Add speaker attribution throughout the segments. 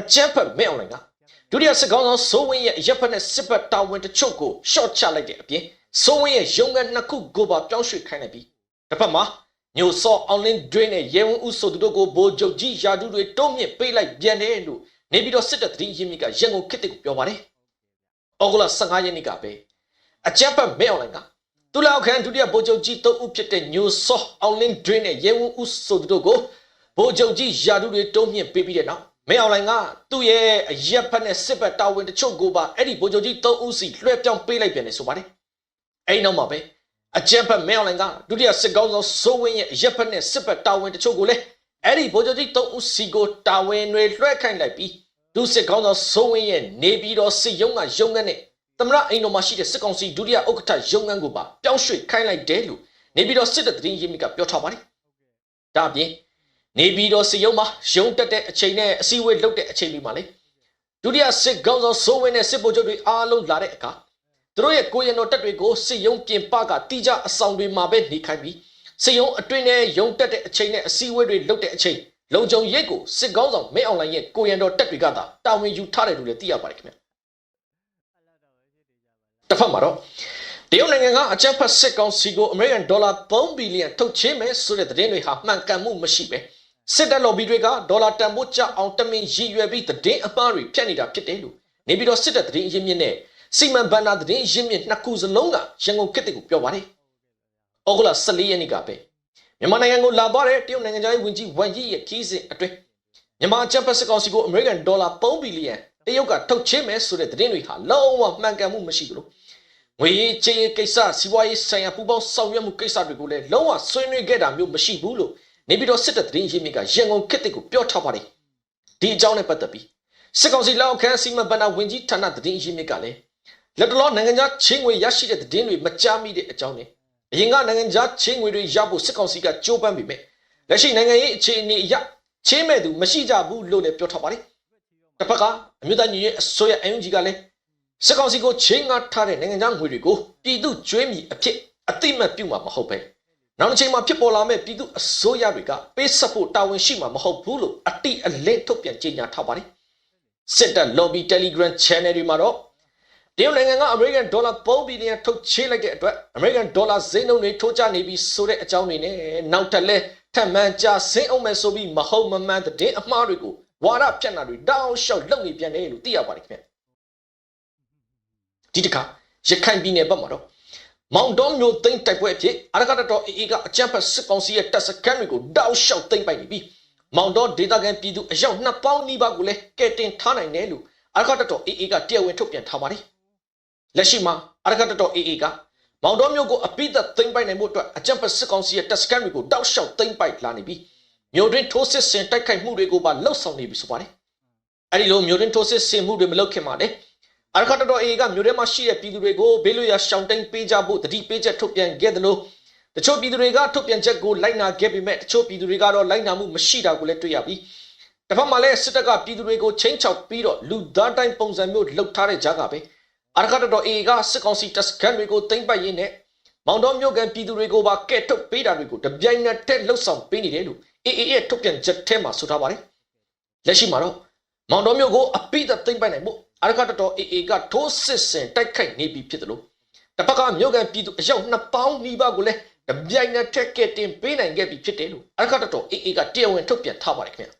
Speaker 1: အကြမ်းဖက်မဲ့အောင်လိုင်ကဒုတိယစစ်ကောင်းဆောင်စိုးဝင်းရဲ့ရပ်ဖက်နဲ့စစ်ဘက်တာဝန်တချို့ကိုရှော့ချလိုက်တဲ့အပြင်စိုးဝင်းရဲ့ရုံးခန်းနှစ်ခုကိုပါပြောင်းရွှေ့ခိုင်းလိုက်ပြီးတစ်ဖက်မှာညိုစောအောင်လင်းဒွင်းနဲ့ရဲဝင်းဦးဆိုသူတို့ကိုဘိုးချုပ်ကြီးယာဒူတွေတုံးမြင့်ပေးလိုက်ပြန်တယ်လို့နေပြီးတော့စစ်တပ်သတင်းရင်းမြစ်ကရန်ကုန်ခေတ်ကိုပြောပါတယ်။ဩဂုတ်လ15ရက်နေ့ကပဲအကြမ်းဖက်မဲ့အောင်လိုင်ကသူလောက်ခန်ဒုတိယဗိုလ်ချုပ်ကြီးသုံးဦးဖြစ်တဲ့ညိုစောအောင်လင်းဒွင်းနဲ့ရဲဝင်းဦးဆိုသူတို့ကိုဗိုလ်ချုပ်ကြီးယာဒူတွေတုံးမြင့်ပေးပြီးတဲ့နောက် မဲအောင်လိုင်ကသူ့ရဲ့အရက်ဖက်နဲ့စစ်ဘက်တာဝန်တချို့ကိုပါအဲ့ဒီဗိုလ်ချုပ်ကြီးသုံးဦးစီလွှဲပြောင်းပေးလိုက်ပြန်တယ်ဆိုပါတယ်။အဲ့ဒီနောက်မှာပဲအကြမ်းဖက်မဲအောင်လိုင်ကဒုတိယစစ်ကောင်းဆောင်စိုးဝင်းရဲ့အရက်ဖက်နဲ့စစ်ဘက်တာဝန်တချို့ကိုလည်းအဲ့ဒီဗိုလ်ချုပ်ကြီးသုံးဦးစီကိုတာဝန်တွေလွှဲခိုင်းလိုက်ပြီးဒုစစ်ကောင်းဆောင်စိုးဝင်းရဲ့နေပြည်တော်စစ်ရုံးကရုံးခန်းနဲ့သမရအိမ်တော်မှာရှိတဲ့စစ်ကောင်စီဒုတိယဥက္ကဋ္ဌရုံးခန်းကိုပါပြောင်းရွှေ့ခိုင်းလိုက်တယ်လို့နေပြည်တော်စစ်တပ်သတင်းရင်းမြစ်ကပြောထားပါတယ်။ဒါအပြင် နေပြည်တော်စစ်ရုံးမှာရုံးတက်တဲ့အချိန်နဲ့အစည်းအဝေးလုပ်တဲ့အချိန်တွေမှာလေဒုတိယစစ်ကောင်းဆောင်စိုးဝင်းနဲ့စစ်ဗိုလ်ချုပ်တွေအားလုံးလာတဲ့အခါသူတို့ရဲ့ကိုရင်တော်တက်တွေကိုစစ်ရုံးပြင်ပကတိကျအဆောင်တွေမှာပဲနေခိုင်းပြီးစစ်ရုံးအတွင်းနဲ့ရုံးတက်တဲ့အချိန်နဲ့အစည်းအဝေးတွေလုပ်တဲ့အချိန်လုံခြုံရေးကိုစစ်ကောင်းဆောင်မဲအောင်လိုင်းရဲ့ကိုရင်တော်တက်တွေကသာတာဝန်ယူထားတယ်လို့လည်းသိရပါတယ်ခင်ဗျတစ်ဖက်မှာတော့တရုတ်နိုင်ငံကအကြမ်းဖက်စစ်ကောင်စီကိုအမေရိကန်ဒေါ်လာ3ဘီလီယံထုတ်ချေးမယ်ဆိုတဲ့သတင်းတွေဟာမှန်ကန်မှုမရှိပဲ စစ်တပ်လော်ဘီတွေကဒေါ်လာတန်ဖိုးကျအောင်တမင်ရည်ရွယ်ပြီးသတင်းအမှားတွေဖြန့်နေတာဖြစ်တယ်လို့နေပြီးတော့စစ်တပ်သတင်းရင်းမြစ်နဲ့စီမံဘဏ္ဍာသတင်းရင်းမြစ်နှစ်ခုစလုံးကရန်ကုန်ခေတ်ကိုပြောပါတယ်။ဩဂုတ်လ14ရက်နေ့ကပဲမြန်မာနိုင်ငံကိုလာသွားတဲ့တရုတ်နိုင်ငံသားဝန်ကြီးဝမ်ယီရဲ့ခီးစဉ်အတွင်းမြန်မာအကြမ်းဖက်စစ်ကောင်စီကိုအမေရိကန်ဒေါ်လာ3ဘီလီယံတရုတ်ကထုတ်ချေးမယ်ဆိုတဲ့သတင်းတွေဟာလုံးဝမှန်ကန်မှုမရှိဘူးလို့ငွေရေးကြေးရေးကိစ္စစီးပွားရေးဆိုင်ရာပူးပေါင်းဆောင်ရွက်မှုကိစ္စတွေကိုလည်းလုံးဝဆွေးနွေးခဲ့တာမျိုးမရှိဘူးလို့ နေပြည်တော်စစ်တပ်သတင်းရင်းမြစ်ကရန်ကုန်ခေတ်ကိုပြောထားပါတယ်ဒီအကြောင်းနဲ့ပတ်သက်ပြီးစစ်ကောင်စီလက်အောက်ခံစီမံဘဏ္ဍာဝန်ကြီးဌာနသတင်းရင်းမြစ်ကလည်းလက်တလောနိုင်ငံခြားချင်းငွေရရှိတဲ့သတင်းတွေမကြားမိတဲ့အကြောင်းနဲ့အရင်ကနိုင်ငံခြားချင်းငွေတွေရဖို့စစ်ကောင်စီကကြိုးပမ်းပေမဲ့လက်ရှိနိုင်ငံရေးအခြေအနေအရချင်းမဲ့သူမရှိကြဘူးလို့လည်းပြောထားပါတယ်တစ်ဖက်ကအမျိုးသားညီညွတ်ရေးအစိုးရ UNG ကလည်းစစ်ကောင်စီကိုချင်းငါထားတဲ့နိုင်ငံခြားငွေတွေကိုပြည်သူကျွေးမြီအဖြစ်အတိမတ်ပြုမှာမဟုတ်ပဲ နောက်တစ်ချိန်မှာဖြစ်ပေါ်လာမဲ့ပြည်သူအစိုးရတွေကပေးဆက်ဖို့တာဝန်ရှိမှာမဟုတ်ဘူးလို့အတိအလင်းထုတ်ပြန်ကြေညာထားပါတယ်စစ်တပ် lobby telegram channel တွေမှာတော့တရုတ်နိုင်ငံကအမေရိကန်ဒေါ်လာ3ဘီလီယံထုတ်ချေးလိုက်တဲ့အတွက်အမေရိကန်ဒေါ်လာဈေးနှုန်းတွေထိုးကျနေပြီးဆိုတဲ့အကြောင်းတွေနဲ့နောက်ထပ်လဲထပ်မံကြဆင်းအောင်မယ်ဆိုပြီးမဟုတ်မမှန်တဲ့အမှားတွေကိုဝါဒဖြန့်တာတွေတောင်းလျှောက်လုပ်နေပြန်တယ်လို့သိရပါတယ်ခင်ဗျဒီတစ်ခါရခိုင်ပြည်နယ်ဘက်မှာတော့ မောင်တော်မျိုးသိမ်းတိုက်ပွဲအဖြစ်အရကတတော်အေအေကအကြမ်းဖက်စစ်ကောင်စီရဲ့တပ်စခန်းတွေကိုတောက်လျှောက်သိမ်းပိုက်နေပြီးမောင်တော်ဒေသခံပြည်သူအယောက်နှစ်ပေါင်းနီးပါးကိုလည်းကဲတင်ထားနိုင်တယ်လို့အရကတတော်အေအေကတရားဝင်ထုတ်ပြန်ထားပါတယ်လက်ရှိမှာအရကတတော်အေအေကမောင်တော်မျိုးကိုအပိသက်သိမ်းပိုက်နိုင်မှုအတွက်အကြမ်းဖက်စစ်ကောင်စီရဲ့တပ်စခန်းတွေကိုတောက်လျှောက်သိမ်းပိုက်လာနေပြီးမြို့တွင်းထိုးစစ်ဆင်တိုက်ခိုက်မှုတွေကိုပါလှုပ်ဆောင်နေပြီဆိုပါတယ်။အဲဒီလိုမြို့တွင်းထိုးစစ်ဆင်မှုတွေမလုပ်ခင်မှာလေ အရခတ်တော်အေကမြို့ထဲမှာရှိတဲ့ပြည်သူတွေကိုဘေးလွတ်ရာရှောင်တိန်ပေးကြဖို့တတိပေးချက်ထုတ်ပြန်ခဲ့တယ်လို့တချို့ပြည်သူတွေကထုတ်ပြန်ချက်ကိုလိုက်နာခဲ့ပေမဲ့တချို့ပြည်သူတွေကတော့လိုက်နာမှုမရှိတာကိုလည်းတွေ့ရပြီးတစ်ဖက်မှာလည်းစစ်တပ်ကပြည်သူတွေကိုချင်းချောက်ပြီးတော့လူသားတိုင်းပုံစံမျိုးလှုပ်ထားတဲ့ကြားကပဲအရခတ်တော်အေကစစ်ကောင်စီတပ်စခန်းတွေကိုသိမ်းပိုက်ရင်းနဲ့မောင်တော်မြို့ကန်ပြည်သူတွေကိုပါကဲ့ထုတ်ပေးတာတွေကိုတပြိုင်နက်တည်းလှုပ်ဆောင်ပေးနေတယ်လို့အေအေရဲ့ထုတ်ပြန်ချက်ထဲမှာဆိုထားပါတယ်လက်ရှိမှာတော့မောင်တော်မြို့ကိုအပိသက်သိမ်းပိုက်နိုင်ဖို့ အရကတတော်အေအေကထိုးစစ်ဆင်တိုက်ခိုက်နေပြီဖြစ်တယ်လို့တစ်ဖက်ကမြို့ကန်ပြည်သူအယောက်နှစ်ပေါင်းနီးပါးကိုလည်းတပြိုင်နက်ထက်ကဲတင်ပေးနိုင်ခဲ့ပြီဖြစ်တယ်လို့အရကတတော်အေအေကတရားဝင်ထုတ်ပြန်ထားပါတယ်ခင်ဗျ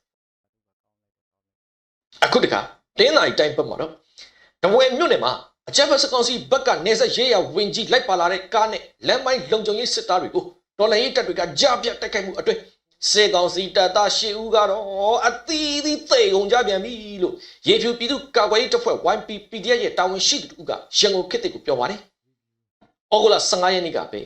Speaker 1: အခုတခါတင်းနိုင်တိုင်းဘက်မှာတော့တဝဲမြို့နယ်မှာအကြမ်းဖက်စကောင်စီဘက်ကနေဆက်ရေးရဝင်ကြီးလိုက်ပါလာတဲ့ကားနဲ့လမ်းမိုင်းလုံခြုံရေးစစ်သားတွေကိုတော်လိုင်းရေးတပ်တွေကကြားပြတ်တိုက်ခိုက်မှုအတွင်း စေကောင်စီတပ်သားရှေ့ဦးကတော့အသီးသီးသိကုန်ကြပြန်ပြီလို့ရေဖြူပြည်သူကာကွယ်ရေးတပ်ဖွဲ့ YP PDF ရဲ့တာဝန်ရှိသူကရန်ကုန်ခေတ်ကိုပြောပါတယ်။ဩဂုတ်လ15ရက်နေ့ကပဲ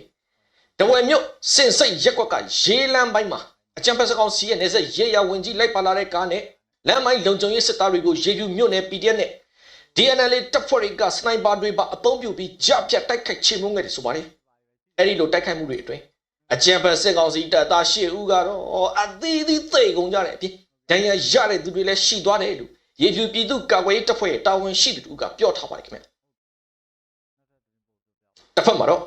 Speaker 1: တဝယ်မြို့စင်စိတ်ရက်ကွက်ကရေးလမ်းပိုင်းမှာအကြံဖက်စကောင်စီရဲ့နေဆက်ရေရဝင်ကြီးလိုက်ပါလာတဲ့ကားနဲ့လမ်းမိုင်းလုံခြုံရေးစစ်သားတွေကိုရေဖြူမြို့နယ် PDF နဲ့ DNL တပ်ဖွဲ့တွေကစနိုက်ပါတွေပါအသုံးပြုပြီးကြပြတ်တိုက်ခိုက်ချေမှုန်းခဲ့တယ်ဆိုပါတယ်။အဲဒီလိုတိုက်ခိုက်မှုတွေအတွင်း အကြံဖက်စစ်ကောင်စီတပ်သားရှေ့ဦးကတော့အသီးသီးသိကုန်ကြတဲ့အပြင်ဒဏ်ရာရတဲ့သူတွေလည်းရှိသွားတယ်လို့ရေဖြူပြည်သူကာကွယ်ရေးတပ်ဖွဲ့ရဲ့တာဝန်ရှိသူကပြောထားပါတယ်ခင်ဗျတစ်ဖက်မှာတော့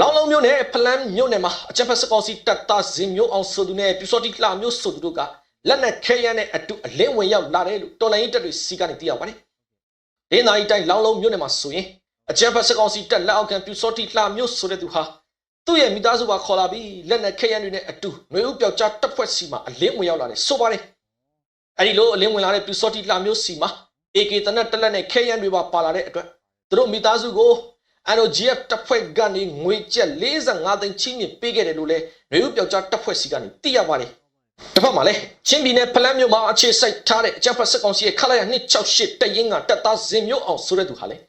Speaker 1: လောင်လုံးမျိုးနဲ့ဖလန်းမျိုးနဲ့မှာအကြံဖက်စစ်ကောင်စီတပ်သားဇင်မျိုးအောင်ဆိုသူနဲ့ပြူစောတိလှမျိုးဆိုသူတို့ကလက်နက်ခဲယမ်းနဲ့အတူအလင်းဝင်ရောက်လာတယ်လို့တော်လိုင်းတပ်တွေစီကနေသိရပါတယ်။ဒင်းသားကြီးတိုင်းလောင်းလုံးမြို့နယ်မှာဆိုရင်အကြမ်းဖက်စကောင်စီတက်လက်အောက်ခံပြူစောတိလှမြို့ဆိုတဲ့သူဟာ သူ့ရဲ့မိသားစုပါခေါ်လာပြီးလက်နဲ့ခရမ်းတွေနဲ့အတူနှွေဦးပျောက်ကြားတပ်ဖွဲ့စီမှာအလင်းဝင်ရောက်လာတယ်ဆိုပါတယ်အဲ့ဒီလိုအလင်းဝင်လာတဲ့ပြူစော့တီလာမျိုးစီမှာ AK တနက်တက်လက်နဲ့ခရမ်းတွေပါပါလာတဲ့အတွက်သူတို့မိသားစုကို NOGF တပ်ဖွဲ့ကနေငွေကျပ်45သိန်းချင်းမြင့်ပေးခဲ့တယ်လို့လဲနှွေဦးပျောက်ကြားတပ်ဖွဲ့စီကနေသိရပါတယ်တစ်ဖက်မှာလည်းချင်းပြည်နယ်ဖလန်းမြို့မှာအခြေစိုက်ထားတဲ့အကြံဖတ်စစ်ကောင်စီရဲ့ခလာရ268တရင်ကတပ်သားဇင်မျိုးအောင်ဆိုတဲ့သူဟာလည်း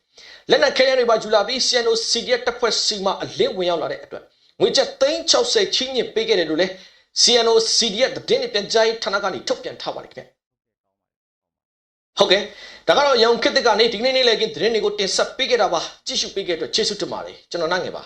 Speaker 1: လက်နက်ခဲယမ်းတွေပါယူလာပြီး CNO CDF တပ်ဖွဲ့စီမှာအလင်းဝင်ရောက်လာတဲ့အတွက်ငွေကျပ်360ချင်းမြင့်ပေးခဲ့တယ်လို့လည်း CNO CDF တည်င်းပြန်ကြားရေးဌာနကနေထုတ်ပြန်ထားပါတယ်ခင်ဗျ။ဟုတ်ကဲ့ဒါကတော့ရောင်ခစ်တစ်ကနေဒီနေ့နေ့လည်းကင်းသတင်းတွေကိုတင်ဆက်ပေးခဲ့တာပါကြည့်ရှုပေးခဲ့တဲ့အတွက်ကျေးဇူးတင်ပါတယ်ကျွန်တော်နိုင်ငယ်ပါ